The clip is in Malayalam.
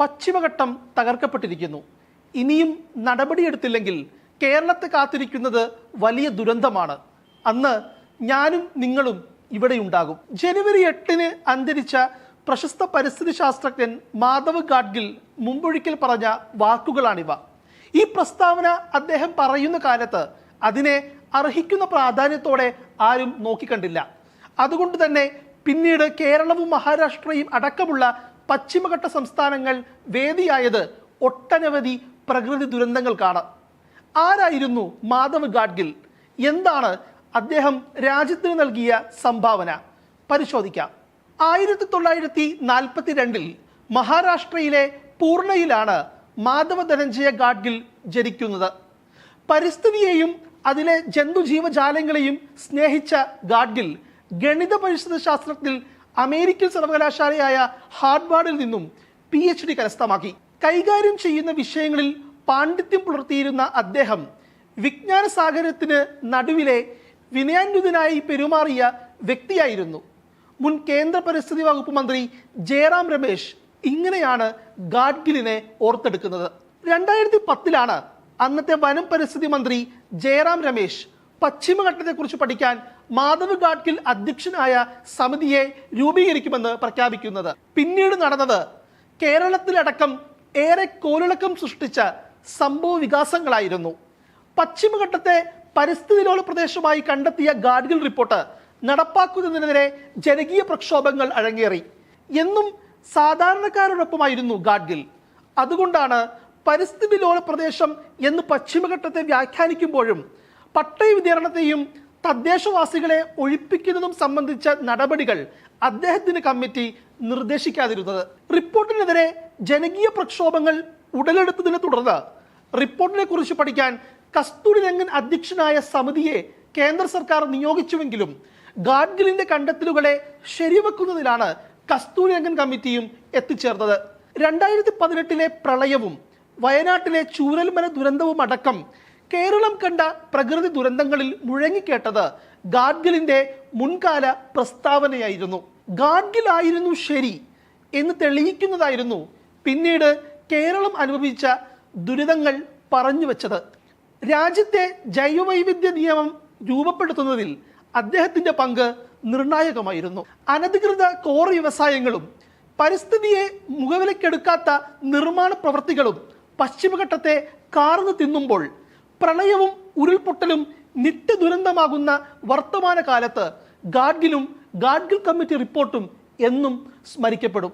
പശ്ചിമഘട്ടം തകർക്കപ്പെട്ടിരിക്കുന്നു. ഇനിയും നടപടിയെടുത്തില്ലെങ്കിൽ കേരളത്തെ കാത്തിരിക്കുന്നത് വലിയ ദുരന്തമാണ്. അന്ന് ഞാനും നിങ്ങളും ഇവിടെയുണ്ടാകും. ജനുവരി എട്ടിന് അന്തരിച്ച പ്രശസ്ത പരിസ്ഥിതി ശാസ്ത്രജ്ഞൻ മാധവ് ഗാഡ്ഗിൽ മുമ്പൊഴിക്കൽ പറഞ്ഞ വാക്കുകളാണിവ. ഈ പ്രസ്താവന അദ്ദേഹം പറയുന്ന കാലത്ത് അതിനെ അർഹിക്കുന്ന പ്രാധാന്യത്തോടെ ആരും നോക്കിക്കണ്ടില്ല. അതുകൊണ്ട് തന്നെ പിന്നീട് കേരളവും മഹാരാഷ്ട്രയും അടക്കമുള്ള പശ്ചിമഘട്ട സംസ്ഥാനങ്ങൾ വേദിയായത് ഒട്ടനവധി പ്രകൃതി ദുരന്തങ്ങൾക്കാണ്. ആരായിരുന്നു മാധവ് ഗാഡ്ഗിൽ? എന്താണ് അദ്ദേഹം രാജ്യത്തിന് നൽകിയ സംഭാവന? പരിശോധിക്കാം. ആയിരത്തി തൊള്ളായിരത്തി നാൽപ്പത്തി രണ്ടിൽ മഹാരാഷ്ട്രയിലെ പൂർണയിലാണ് മാധവ ധനഞ്ജയ ഗാഡ്ഗിൽ ജനിക്കുന്നത്. പരിസ്ഥിതിയെയും അതിലെ ജന്തുജീവജാലങ്ങളെയും സ്നേഹിച്ച ഗാഡ്ഗിൽ ഗണിത പരിസ്ഥിതി ശാസ്ത്രത്തിൽ അമേരിക്കൻ സർവകലാശാലയായ ഹാർഡ്വാർഡിൽ നിന്നും പി എച്ച് ഡി കരസ്ഥമാക്കി. കൈകാര്യം ചെയ്യുന്ന വിഷയങ്ങളിൽ പാണ്ഡിത്യം പുലർത്തിയിരുന്ന അദ്ദേഹം വിജ്ഞാന സാഗരത്തിന് നടുവിലെ വിനയാന്വിതനായി പെരുമാറിയ വ്യക്തിയായിരുന്നു. മുൻ കേന്ദ്ര പരിസ്ഥിതി വകുപ്പ് മന്ത്രി ജയറാം രമേശ് ഇങ്ങനെയാണ് ഗാഡ്ഗിലിനെ ഓർത്തെടുക്കുന്നത്. രണ്ടായിരത്തി പത്തിലാണ് അന്നത്തെ വനം പരിസ്ഥിതി മന്ത്രി ജയറാം രമേശ് പശ്ചിമഘട്ടത്തെക്കുറിച്ച് പഠിക്കാൻ മാധവ് ഗാഡ്ഗിൽ അധ്യക്ഷനായ സമിതിയെ രൂപീകരിക്കുമെന്ന് പ്രഖ്യാപിക്കുന്നത്. പിന്നീട് നടന്നത് കേരളത്തിലടക്കം ഏറെ കോലിളക്കം സൃഷ്ടിച്ച സംഭവ വികാസങ്ങളായിരുന്നു. പശ്ചിമഘട്ടത്തെ പരിസ്ഥിതി ലോല പ്രദേശമായി കണ്ടെത്തിയ ഗാഡ്ഗിൽ റിപ്പോർട്ട് നടപ്പാക്കുന്നതിനെതിരെ ജനകീയ പ്രക്ഷോഭങ്ങൾ അഴങ്ങേറി എന്നും സാധാരണക്കാരോടൊപ്പമായിരുന്നു ഗാഡ്ഗിൽ. അതുകൊണ്ടാണ് പരിസ്ഥിതി ലോല പ്രദേശം എന്ന് പശ്ചിമഘട്ടത്തെ വ്യാഖ്യാനിക്കുമ്പോഴും പട്ടയ വിതരണത്തെയും തദ്ദേശവാസികളെ ഒഴിപ്പിക്കുന്നതും സംബന്ധിച്ച നടപടികൾ അദ്ദേഹത്തിന് കമ്മിറ്റി നിർദ്ദേശിക്കാതിരുന്നത്. റിപ്പോർട്ടിനെതിരെ ജനകീയ പ്രക്ഷോഭങ്ങൾ ഉടലെടുത്തതിനെ തുടർന്ന് റിപ്പോർട്ടിനെ കുറിച്ച് പഠിക്കാൻ കസ്തൂരി രംഗൻ അധ്യക്ഷനായ സമിതിയെ കേന്ദ്ര സർക്കാർ നിയോഗിച്ചുവെങ്കിലും ഗാഡ്ഗിലിന്റെ കണ്ടെത്തലുകളെ ശരിവെക്കുന്നതിലാണ് കസ്തൂരി രംഗൻ കമ്മിറ്റിയും എത്തിച്ചേർന്നത്. രണ്ടായിരത്തി പതിനെട്ടിലെ പ്രളയവും വയനാട്ടിലെ ചൂരൽമല ദുരന്തവും അടക്കം കേരളം കണ്ട പ്രകൃതി ദുരന്തങ്ങളിൽ മുഴങ്ങിക്കേട്ടത് ഗാഡ്ഗിലിന്റെ മുൻകാല പ്രസ്താവനയായിരുന്നു. ഗാഡ്ഗിൽ ആയിരുന്നു ശരി എന്ന് തെളിയിക്കുന്നതായിരുന്നു പിന്നീട് കേരളം അനുഭവിച്ച ദുരിതങ്ങൾ പറഞ്ഞു വച്ചത്. രാജ്യത്തെ ജൈവവൈവിധ്യ നിയമം രൂപപ്പെടുത്തുന്നതിൽ അദ്ദേഹത്തിന്റെ പങ്ക് നിർണായകമായിരുന്നു. അനധികൃത കോർ വ്യവസായങ്ങളും പരിസ്ഥിതിയെ മുഖവിലക്കെടുക്കാത്ത നിർമ്മാണ പ്രവൃത്തികളും പശ്ചിമഘട്ടത്തെ കാർന്നു തിന്നുമ്പോൾ പ്രളയവും ഉരുൾപൊട്ടലും നിത്യദുരന്തമാകുന്ന വർത്തമാന കാലത്ത് ഗാഡ്ഗിലും ഗാഡ്ഗിൽ കമ്മിറ്റി റിപ്പോർട്ടും എന്നും സ്മരിക്കപ്പെടും.